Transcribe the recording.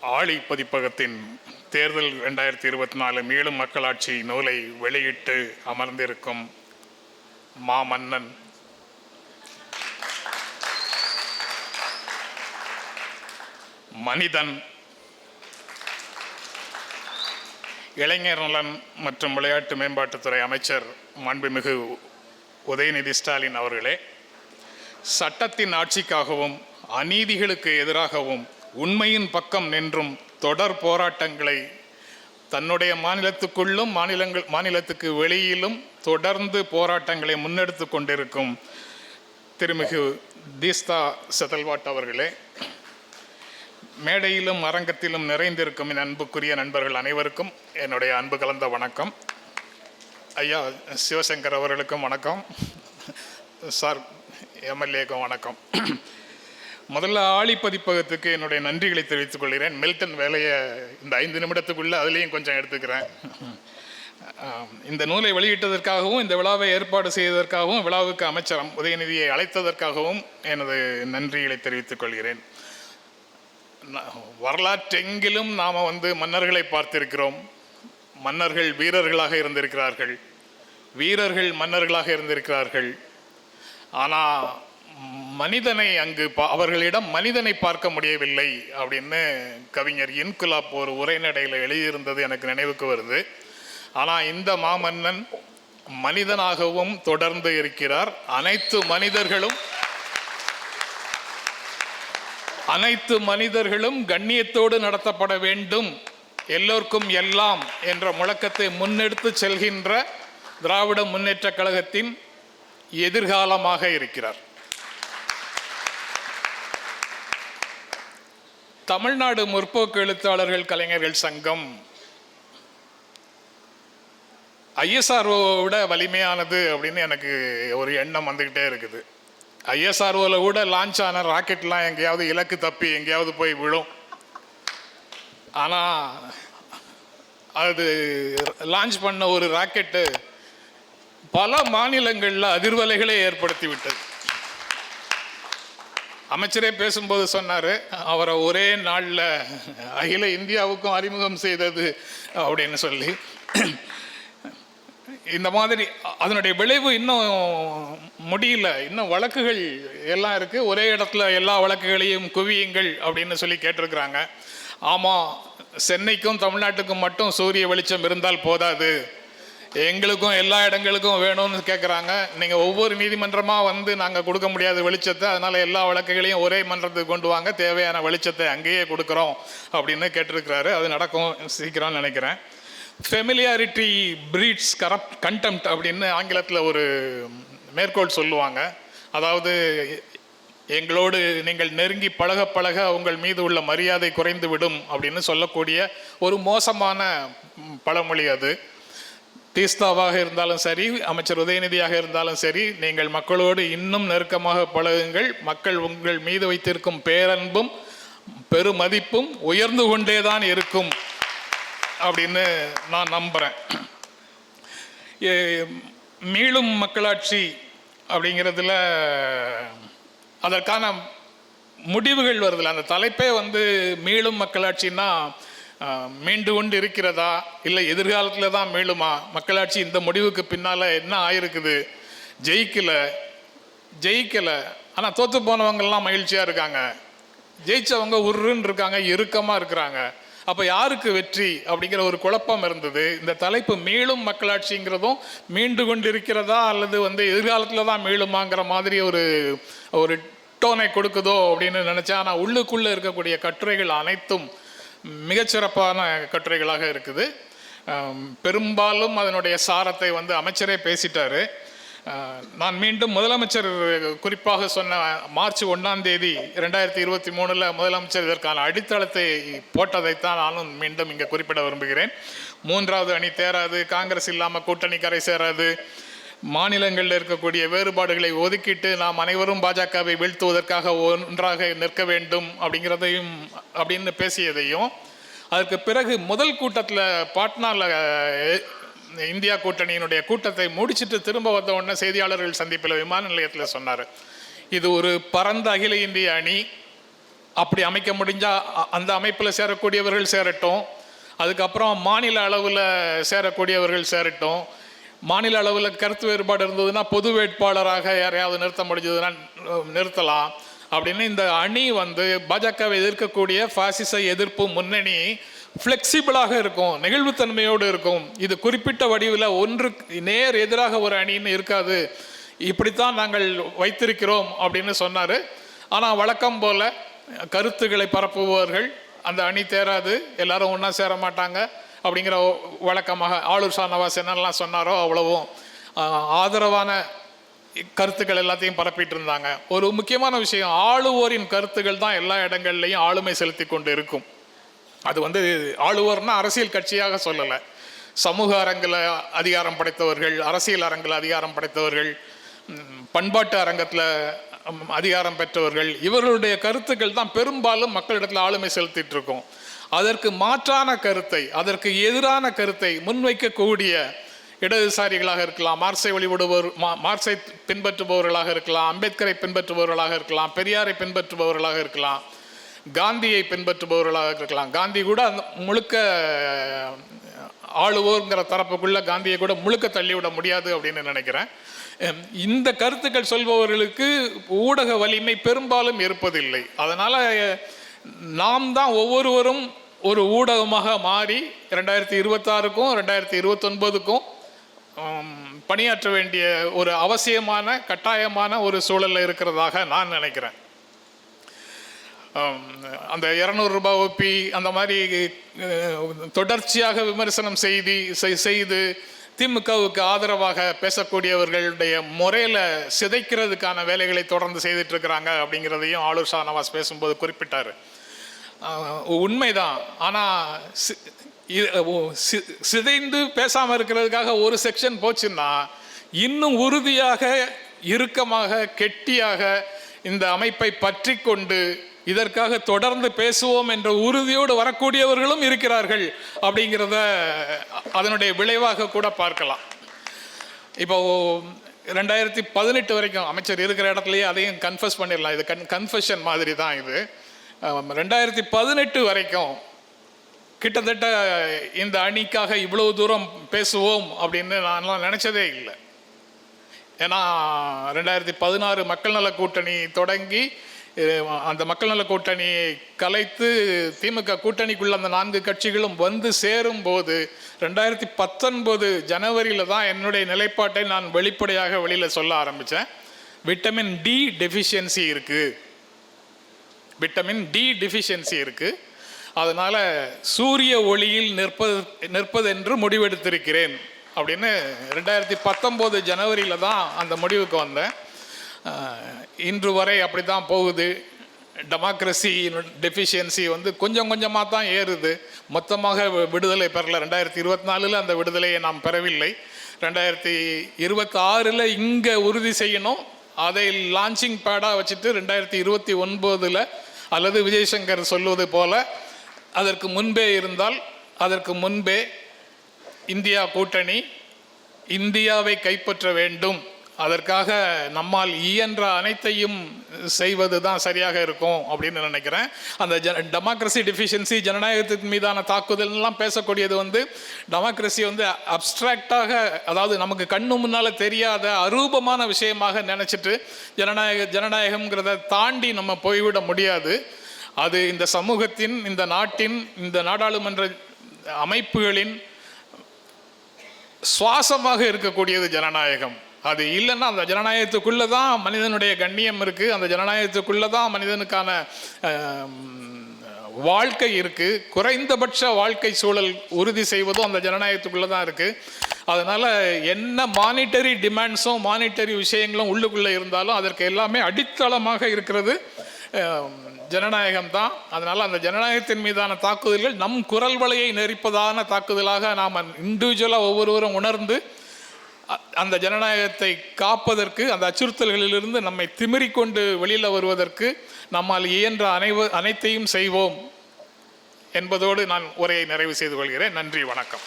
ஆழி பதிப்பகத்தின் தேர்தல் ரெண்டாயிரத்தி இருபத்தி நாலு மீளும் மக்களாட்சி நூலை வெளியிட்டு அமர்ந்திருக்கும் மாமன்னன். மனிதன். இளைஞர் நலன் மற்றும் விளையாட்டு மேம்பாட்டுத்துறை அமைச்சர் மாண்புமிகு உதயநிதி ஸ்டாலின் அவர்களே சட்டத்தின் ஆட்சிக்காகவும் அநீதிகளுக்கு எதிராகவும் உண்மையின் பக்கம் நின்றும் தொடர் போராட்டங்களை தன்னுடைய மாநிலத்துக்குள்ளும் மாநிலங்கள் மாநிலத்துக்கு வெளியிலும் தொடர்ந்து போராட்டங்களை முன்னெடுத்து கொண்டிருக்கும் திருமிகு தீஸ்தா செதல்வாட் அவர்களே மேடையிலும் அரங்கத்திலும் நிறைந்திருக்கும் என் அன்புக்குரிய நண்பர்கள் அனைவருக்கும் என்னுடைய அன்பு கலந்த வணக்கம். ஐயா சிவசங்கர் அவர்களுக்கும் வணக்கம். சார் எம்எல்ஏக்கும் வணக்கம். முதல்ல ஆளி பதிப்பகத்துக்கு என்னுடைய நன்றிகளை தெரிவித்துக் கொள்கிறேன். மில்டன் வேலையை இந்த ஐந்து நிமிடத்துக்குள்ளே அதுலேயும் கொஞ்சம் எடுத்துக்கிறேன். இந்த நூலை வெளியிட்டதற்காகவும் இந்த விழாவை ஏற்பாடு செய்ததற்காகவும் விழாவுக்கு அமைச்சரம் உதயநிதியை அழைத்ததற்காகவும் எனது நன்றிகளை தெரிவித்துக் கொள்கிறேன். வரலாற்றெங்கிலும் நாம் வந்து மன்னர்களை பார்த்திருக்கிறோம். மன்னர்கள் வீரர்களாக இருந்திருக்கிறார்கள். வீரர்கள் மன்னர்களாக இருந்திருக்கிறார்கள். ஆனால் மனிதனை அங்கு பா- அவர்களிடம் மனிதனை பார்க்க முடியவில்லை அப்படின்னு கவிஞர் இன்குலாப் ஒரு உரைநடையில் எழுதியிருந்தது எனக்கு நினைவுக்கு வருது. ஆனால் இந்த மாமன்னன் மனிதனாகவும் தொடர்ந்து இருக்கிறார். அனைத்து மனிதர்களும் அனைத்து மனிதர்களும் கண்ணியத்தோடு நடத்தப்பட வேண்டும். எல்லோருக்கும் எல்லாம் என்ற முழக்கத்தை முன்னெடுத்து செல்கின்ற திராவிட முன்னேற்றக் கழகத்தின் எதிர்காலமாக இருக்கிறார். தமிழ்நாடு முற்போக்கு எழுத்தாளர்கள் கலைஞர்கள் சங்கம். ஐஎஸ்ஆர்ஓவை விட வலிமையானது அப்படின்னு எனக்கு ஒரு எண்ணம் வந்துக்கிட்டே இருக்குது. ஐஎஸ்ஆர்ஓவில் கூட லான்ச் ஆன ராக்கெட்லாம் எங்கேயாவது இலக்கு தப்பி எங்கேயாவது போய் விழும். ஆனால் அது லான்ச் பண்ண ஒரு ராக்கெட்டு பல மாநிலங்களில் அதிர்வலைகளை ஏற்படுத்தி விட்டது. அமைச்சரே பேசும்போது சொன்னார் அவரை ஒரே நாளில் அகில இந்தியாவுக்கும் அறிமுகம் செய்தது அப்படின்னு சொல்லி. இந்த மாதிரி அதனுடைய விளைவு இன்னும் முடியல. இன்னும் வழக்குகள் எல்லாம் இருக்குது ஒரே இடத்துல எல்லா வழக்குகளையும் குவியுங்கள் அப்படின்னு சொல்லி கேட்டிருக்கிறாங்க. ஆமாம் சென்னைக்கும் தமிழ்நாட்டுக்கும் மட்டும் சூரிய வெளிச்சம் இருந்தால் போதாது. எங்களுக்கும் எல்லா இடங்களுக்கும் வேணும்னு கேட்குறாங்க நீங்கள் ஒவ்வொரு நீதிமன்றமாக வந்து நாங்கள் கொடுக்க முடியாத வெளிச்சத்தை அதனால் எல்லா வழக்குகளையும் ஒரே மன்றத்துக்கு கொண்டு வாங்க. தேவையான வெளிச்சத்தை அங்கேயே கொடுக்குறோம் அப்படின்னு கேட்டிருக்கிறாரு. அது நடக்கும் சீக்கிரம்னு நினைக்கிறேன். ஃபெமிலியாரிட்டி பிரீட்ஸ் கரப்ட் கண்டெம்ட் அப்படின்னு ஆங்கிலத்தில் ஒரு மேற்கோள் சொல்லுவாங்க. அதாவது எங்களோடு நீங்கள் நெருங்கி பழக பழக உங்கள் மீது உள்ள மரியாதை குறைந்து விடும் அப்படின்னு சொல்லக்கூடிய ஒரு மோசமான பழமொழி அது. தீஸ்தாவாக இருந்தாலும் சரி அமைச்சர் உதயநிதியாக இருந்தாலும் சரி நீங்கள் மக்களோடு இன்னும் நெருக்கமாக பழகுங்கள். மக்கள் உங்கள் மீது வைத்திருக்கும் பேரன்பும் பெருமதிப்பும் உயர்ந்து கொண்டே தான் இருக்கும் அப்படின்னு நான் நம்புகிறேன் மீளும் மக்களாட்சி அப்படிங்கிறதுல அதற்கான முடிவுகள் வருதில்லை அந்த தலைப்பே வந்து மீளும் மக்களாட்சின்னா மீண்டு கொண்டு இருக்கிறதா? இல்லை எதிர்காலத்தில் தான் மேலுமா மக்களாட்சி இந்த முடிவுக்கு பின்னால் என்ன ஆயிருக்குது? ஜெயிக்கலை. ஜெயிக்கலை. ஆனால் தோற்று போனவங்கெல்லாம் மகிழ்ச்சியாக இருக்காங்க. ஜெயிச்சவங்க உருன்னு இருக்காங்க இறுக்கமாக இருக்கிறாங்க. அப்போ யாருக்கு வெற்றி அப்படிங்கிற ஒரு குழப்பம் இருந்தது. இந்த தலைப்பு மீளும் மக்களாட்சிங்கிறதும் மீண்டு கொண்டு இருக்கிறதா அல்லது வந்து எதிர்காலத்தில் தான் மீளுமாங்கிற மாதிரி ஒரு ஒரு டோனை கொடுக்குதோ அப்படின்னு நினச்சா ஆனால் உள்ளுக்குள்ளே இருக்கக்கூடிய கட்டுரைகள் அனைத்தும் மிகச்சிறப்பான கட்டுரைகளாக இருக்குது. பெரும்பாலும் அதனுடைய சாரத்தை வந்து அமைச்சரே பேசிட்டார். நான் மீண்டும் முதலமைச்சர் குறிப்பாக சொன்ன மார்ச் ஒன்றாம் தேதி ரெண்டாயிரத்தி இருபத்தி மூணில் முதலமைச்சர் இதற்கான அடித்தளத்தை போட்டதைத்தான் நானும் மீண்டும் இங்கே குறிப்பிட விரும்புகிறேன். மூன்றாவது அணி தேராது காங்கிரஸ் இல்லாமல் கூட்டணி கரை சேராது மாநிலங்களில் இருக்கக்கூடிய வேறுபாடுகளை ஒதுக்கிட்டு நாம் அனைவரும் பாஜகவை வீழ்த்துவதற்காக ஒன்றாக நிற்க வேண்டும் அப்படிங்கிறதையும் அப்படின்னு பேசியதையும் அதற்கு பிறகு முதல் கூட்டத்தில் பாட்னாவில் இந்தியா கூட்டணியினுடைய கூட்டத்தை முடிச்சிட்டு திரும்ப வந்த உடனே செய்தியாளர்கள் சந்திப்பில் விமான நிலையத்தில் சொன்னார். இது ஒரு பரந்த அகில இந்திய அணி. அப்படி அமைக்க முடிஞ்சால் அ- அந்த அமைப்பில் சேரக்கூடியவர்கள் சேரட்டும். அதுக்கப்புறம் மாநில அளவில் சேரக்கூடியவர்கள் சேரட்டும். மாநில அளவில் கருத்து வேறுபாடு இருந்ததுன்னா பொது வேட்பாளராக யாரையாவது நிறுத்த முடிஞ்சதுன்னா நிறுத்தலாம். அப்படின்னு இந்த அணி வந்து பாஜகவை எதிர்க்கக்கூடிய பாசிச எதிர்ப்பு முன்னணி ஃப்ளெக்சிபிளாக இருக்கும் நெகிழ்வுத்தன்மையோடு இருக்கும். இது குறிப்பிட்ட வடிவில் ஒன்று நேர் எதிராக ஒரு அணின்னு இருக்காது. இப்படித்தான் நாங்கள் வைத்திருக்கிறோம் அப்படின்னு சொன்னார். ஆனால் வழக்கம் போல கருத்துக்களை பரப்புபவர்கள் அந்த அணி தேராது எல்லாரும் ஒன்றா சேர மாட்டாங்க. அப்படிங்கிற வழக்கமாக வழக்கமாக ஆளூர் ஷானவாஸ் என்னெல்லாம் சொன்னாரோ அவ்வளவும் ஆதரவான கருத்துக்கள் எல்லாத்தையும் பரப்பிட்டு இருந்தாங்க ஒரு முக்கியமான விஷயம் ஆளுவோரின் கருத்துக்கள் தான் எல்லா இடங்கள்லையும் ஆளுமை செலுத்தி கொண்டு இருக்கும் அது வந்து ஆளுவோர்னா அரசியல் கட்சியாக சொல்லலை. சமூக அரங்கில் அதிகாரம் படைத்தவர்கள் அரசியல் அரங்கில் அதிகாரம் படைத்தவர்கள் பண்பாட்டு அரங்கத்தில் அதிகாரம் பெற்றவர்கள் இவர்களுடைய கருத்துக்கள் தான் பெரும்பாலும் மக்களிடத்தில் ஆளுமை செலுத்திட்டு இருக்கும். அதற்கு மாற்றான கருத்தை அதற்கு எதிரான கருத்தை முன்வைக்கக்கூடிய இடதுசாரிகளாக இருக்கலாம் மார்க்சை வழிபடுபவர் மா- மார்க்சை பின்பற்றுபவர்களாக இருக்கலாம் அம்பேத்கரை பின்பற்றுபவர்களாக இருக்கலாம் பெரியாரை பின்பற்றுபவர்களாக இருக்கலாம் காந்தியை பின்பற்றுபவர்களாக இருக்கலாம். காந்தி கூட அந்த முழுக்க ஆளுவோங்கிற தரப்புக்குள்ள காந்தியை கூட முழுக்க தள்ளிவிட முடியாது அப்படின்னு நினைக்கிறேன். இந்த கருத்துக்கள் சொல்பவர்களுக்கு ஊடக வலிமை பெரும்பாலும் இருப்பதில்லை. அதனால் நாம் தான் ஒவ்வொருவரும் ஒரு ஊடகமாக மாறி ரெண்டாயிரத்தி இருபத்தாறுக்கும் ரெண்டாயிரத்தி இருபத்தொன்பதுக்கும் பணியாற்ற வேண்டிய ஒரு அவசியமான கட்டாயமான ஒரு சூழலில் இருக்கிறதாக நான் நினைக்கிறேன். அந்த இரநூறுபா ஒப்பி அந்த மாதிரி தொடர்ச்சியாக விமர்சனம் செய்தி செய்து திமுகவுக்கு ஆதரவாக பேசக்கூடியவர்களுடைய முறையில் சிதைக்கிறதுக்கான வேலைகளை தொடர்ந்து செய்துட்டு இருக்கிறாங்க அப்படிங்கிறதையும் ஆளுர் ஷானவாஸ் பேசும்போது குறிப்பிட்டார். உண்மைதான். ஆனால் சி- சி- சிதைந்து பேசாமல் இருக்கிறதுக்காக ஒரு செக்ஷன் போச்சுன்னா இன்னும் உறுதியாக இறுக்கமாக கெட்டியாக இந்த அமைப்பை பற்றி கொண்டு இதற்காக தொடர்ந்து பேசுவோம் என்ற உறுதியோடு வரக்கூடியவர்களும் இருக்கிறார்கள் அப்படிங்கிறத அதனுடைய விளைவாக கூட பார்க்கலாம். இப்போ ரெண்டாயிரத்தி பதினெட்டு வரைக்கும் அமைச்சர் இருக்கிற இடத்துலையே அதையும் கன்ஃபஸ் பண்ணிடலாம். இது கன் கன்ஃபஷன் மாதிரி தான் இது. ரெண்டாயிரத்தி பதினெட்டு வரைக்கும் கிட்டத்தட்ட இந்த அணிக்காக இவ்வளவு தூரம் பேசுவோம் அப்படின்னு நான்லாம் நினச்சதே இல்லை. ஏன்னா ரெண்டாயிரத்தி பதினாறு மக்கள் நல கூட்டணி தொடங்கி அந்த மக்கள் நல கூட்டணியை கலைத்து திமுக கூட்டணிக்குள்ள அந்த நான்கு கட்சிகளும் வந்து சேரும் போது ரெண்டாயிரத்தி பத்தொன்பது ஜனவரியில் தான் என்னுடைய நிலைப்பாட்டை நான் வெளிப்படையாக வெளியில் சொல்ல ஆரம்பித்தேன் விட்டமின் டி டெஃபிஷியன்சி இருக்குது விட்டமின் டி டிஃபிஷியன்சி இருக்குது அதனால் சூரிய ஒளியில் நிற்பது நிற்பதென்று முடிவெடுத்திருக்கிறேன். அப்படின்னு ரெண்டாயிரத்தி பத்தொம்போது ஜனவரியில் தான் அந்த முடிவுக்கு வந்தேன். இன்று வரை அப்படி தான் போகுது. டெமோக்ரஸி டெஃபிஷியன்சி வந்து கொஞ்சம் கொஞ்சமாக தான் ஏறுது. மொத்தமாக விடுதலை பெறல. ரெண்டாயிரத்தி இருபத்தி நாலில் அந்த விடுதலையை நாம் பெறவில்லை. ரெண்டாயிரத்தி இருபத்தாறில் இங்கே உறுதி செய்யணும். அதை லான்ச்சிங் பேடாக வச்சுட்டு ரெண்டாயிரத்தி இருபத்தி ஒன்பதில் அல்லது விஜய்சங்கர் சொல்வது போல அதற்கு முன்பே இருந்தால் அதற்கு முன்பே இந்தியா கூட்டணி இந்தியாவை கைப்பற்ற வேண்டும். அதற்காக நம்மால் இயன்ற அனைத்தையும் செய்வது தான் சரியாக இருக்கும் அப்படின்னு நினைக்கிறேன். அந்த ஜ டெமோக்ரஸி டிஃபிஷியன்சி ஜனநாயகத்தின் மீதான தாக்குதல்லாம் பேசக்கூடியது வந்து டெமோக்ரஸி வந்து அப்ட்ராக்டாக அதாவது நமக்கு கண்ணு முன்னால் தெரியாத அரூபமான விஷயமாக நினச்சிட்டு ஜனநாயக ஜனநாயகம்ங்கிறத தாண்டி நம்ம போய்விட முடியாது. அது இந்த சமூகத்தின் இந்த நாட்டின் இந்த நாடாளுமன்ற அமைப்புகளின் சுவாசமாக இருக்கக்கூடியது ஜனநாயகம். அது இல்லைன்னா அந்த ஜனநாயகத்துக்குள்ளே தான் மனிதனுடைய கண்ணியம் இருக்குது அந்த ஜனநாயகத்துக்குள்ளே தான் மனிதனுக்கான வாழ்க்கை இருக்குது குறைந்தபட்ச வாழ்க்கை சூழல் உறுதி செய்வதும் அந்த ஜனநாயகத்துக்குள்ளே தான் இருக்குது அதனால் என்ன மானிட்டரி டிமாண்ட்ஸும் மானிட்டரி விஷயங்களும் உள்ளுக்குள்ளே இருந்தாலும் அதற்கு எல்லாமே அடித்தளமாக இருக்கிறது. ஜனநாயகம் தான் அதனால் அந்த ஜனநாயகத்தின் மீதான தாக்குதல்கள் நம் குரல் வலையை நெரிப்பதான தாக்குதலாக நாம் இண்டிவிஜுவலாக ஒவ்வொருவரும் உணர்ந்து அ- அந்த ஜனநாயகத்தை காப்பதற்கு அந்த அச்சுறுத்தல்களிலிருந்து நம்மை திமிரிக்கொண்டு வெளியில் வருவதற்கு நம்மால் இயன்ற அனைவ அனைத்தையும் செய்வோம் என்பதோடு நான் உரையை நிறைவு செய்து கொள்கிறேன். நன்றி வணக்கம்.